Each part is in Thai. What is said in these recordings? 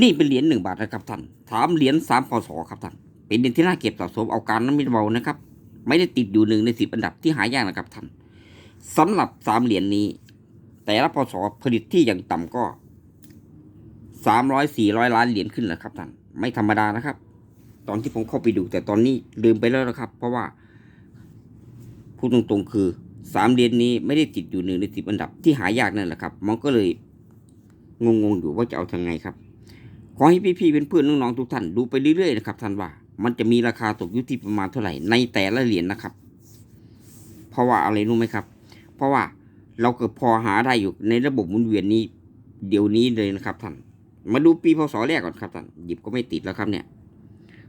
นี่เป็นเหรียญหนึ่งบาทนะครับท่านถามเหรียญสามพศครับท่าน เป็นเหรียญที่น่าเก็บสะสมเอาการนั้นไม่เบานะครับ ไม่ได้ติดอยู่หนึ่งในสิบอันดับที่หายากนะครับท่านสำหรับสามเหรียญนี้ แต่ละพศผลิตที่อย่างต่ำก็สามร้อยสี่ร้อยล้านเหรียญขึ้นแหละครับท่าน ไม่ธรรมดานะครับ ตอนที่ผมเข้าไปดู แต่ตอนนี้ลืมไปแล้วนะครับ เพราะว่าพูดตรงๆ คือสามเหรียญนี้ไม่ได้ติดอยู่หนึ่งในสิบอันดับที่หายากนั่นแหละครับ มันก็เลยงงๆอยู่ว่าจะเอาทางไงครับ ขอให้พี่ๆเป็นเพื่อนน้องๆทุกท่านดูไปเรื่อยๆนะครับท่านว่ามันจะมีราคาตกอยู่ที่ประมาณเท่าไหร่ในแต่ละเหรียญนะครับ เพราะว่าอะไรรู้ไหมครับ เพราะว่าเราเกิดพอหาได้อยู่ในระบบหมุนเวียนนี้ เดี๋ยวนี้เลยนะครับท่าน มาดูปีพศแรกก่อนครับท่านหยิบก็ไม่ติดแล้วครับเนี่ย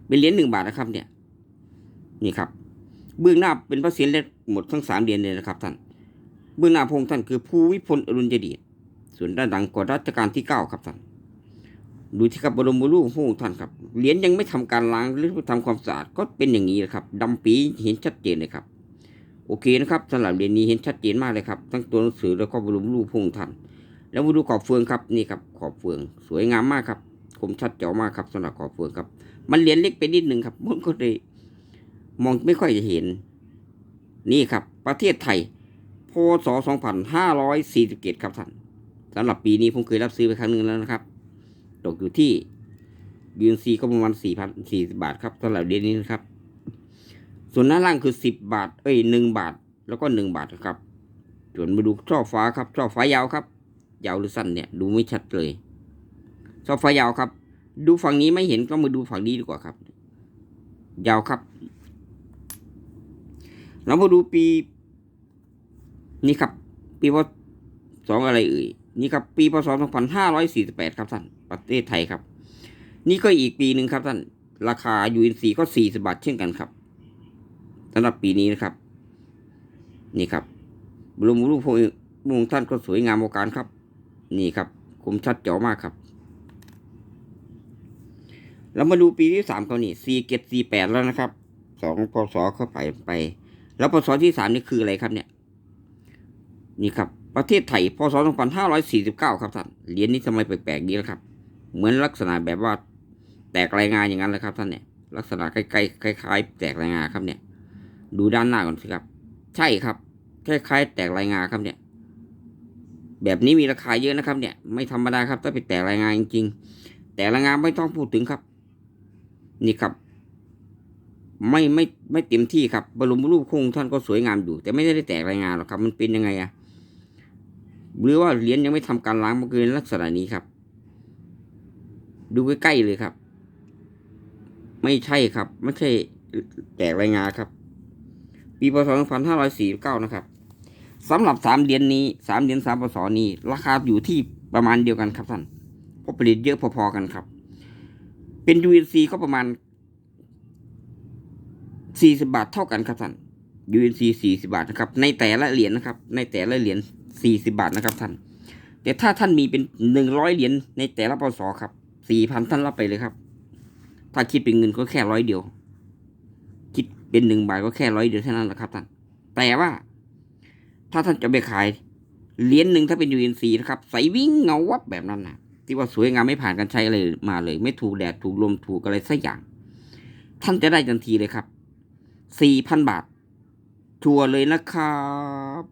เป็นเหรียญหนึ่งบาทนะครับเนี่ย นี่ครับ เบื้องหน้าเป็นพระเศียรเล็กหมดทั้งสามเหรียญเลยนะครับท่าน เบื้องหน้าพงท่านคือภูวิพลอรุณยเดชส่วนด้านหลังกอรัชกาลที่เก้าครับท่าน ดูที่ครับบรมรูปพระองค์ท่านครับเหรียญยังไม่ทำการล้างหรือทำความสะอาดก็เป็นอย่างนี้นะครับดำปีเห็นชัดเจนเลยครับ โอเคนะครับสำหรับเหรียญนี้เห็นชัดเจนมากเลยครับทั้งตัวหนังสือแล้วก็บรมรูปพระองค์ท่านแล้วมาดูขอบเฟืองครับนี่ครับขอบเฟือง สวยงามมากครับคมชัดเจ๋วมากครับสำหรับขอบเฟืองครับ มันเหรียญเล็กไปนิดหนึ่งครับมันก็เลยมองไม่ค่อยจะเห็น นี่ครับ ประเทศไทยพศ2547 ครับท่านสำหรับปีนี้ผมเคยรับซื้อไปครั้งหนึ่งแล้วนะครับ ตกอยู่ที่ยูนซีก็ประมาณ4,000 40บาทครับสำหรับเดือนนี้นะครับ ส่วนหน้าล่างคือ10บบาท เอ้ย1บาท แล้วก็1บาทนะครับ ส่วนมาดูช่อฟ้าครับช่อฟ้ายาวครับ ยาวหรือสั้นเนี่ยดูไม่ชัดเลยช่อฟ้ายาวครับ ดูฝั่งนี้ไม่เห็นก็มาดูฝั่งนี้ดีกว่าครับ ยาวครับเรามาดูปี นี่ครับ ปีพศสองอะไรเอ่ย นี่ครับปีพศสองพันห้าร้อยสี่สิบแปดครับท่านประเทศไทยครับ นี่ก็อีกปีหนึ่งครับท่านราคา UNC ก็สี่สิบาทเช่นกันครับสำหรับปีนี้นะครับ นี่ครับบรมรูปพระองค์ท่านก็สวยงามโอการครับ นี่ครับคมชัดเจ๋วมากครับแล้วมาดูปีที่สามเขานี่สี่เจ็ดสี่แปดแล้วนะครับสองพศเข้าไปไป แล้วพศที่สามนี่คืออะไรครับเนี่ย นี่ครับ ประเทศไทยพศสองพันห้าร้อยสี่สิบเก้าครับท่าน เหรียญนี้ทำไมแปลกๆดีแล้วครับ เหมือนลักษณะแบบว่าแตกรายงานอย่างนั้นเลยครับท่านเนี่ย ลักษณะใกล้ๆคล้ายๆ แตกรายงานครับเนี่ย ดูด้านหน้าก่อนสิครับ ใช่ครับ คล้ายๆ แตกรายงานครับเนี่ย แบบนี้มีราคาเยอะนะครับ เนี่ย ไม่ธรรมดาครับ ถ้าเป็นแตกรายงานจริงๆ แต่รายงานไม่ต้องพูดถึงครับ นี่ครับ ไม่ไม่ไม่เต็มที่ครับบรมรูปคงท่านก็สวยงามอยู่ แต่ไม่ได้แตกรายงานหรอกครับ มันเป็นยังไงอะ หรือว่าเหรียญยังไม่ทำการล้างมันเกินลักษณะนี้ครับ ดูใกล้ๆเลยครับ ไม่ใช่ครับ ไม่ใช่แตกรายงานครับ ปีพศ2549 นะครับสำหรับสามเหรียญนี้สามเหรียญสามพศนี้ ราคาอยู่ที่ประมาณเดียวกันครับท่านเพราะผลิตเยอะพอๆกันครับ เป็น UNC ก็ประมาณ40บาทเท่ากันครับท่าน UNC 40บาทนะครับ ในแต่ละเหรียญนะครับ ในแต่ละเหรียญ 40บาทนะครับท่าน แต่ถ้าท่านมีเป็น100เหรียญในแต่ละพศครับ4,000ท่านรับไปเลยครับ ถ้าคิดเป็นเงินก็แค่ร้อยเดียว คิดเป็นหนึ่งบาทก็แค่ร้อยเดียวเท่านั้นแหละครับท่าน แต่ว่าถ้าท่านจะไปขายเหรียญหนึ่งถ้าเป็น UNC นซีนะครับใสวิ่งเงาวับแบบนั้นนะที่ว่าสวยงามไม่ผ่านการใช้อะไรมาเลย ไม่ถูกแดดถูกลมถูกอะไรสักอย่าง ท่านจะได้ทันทีเลยครับ4,000บาททัวร์เลยนะครับ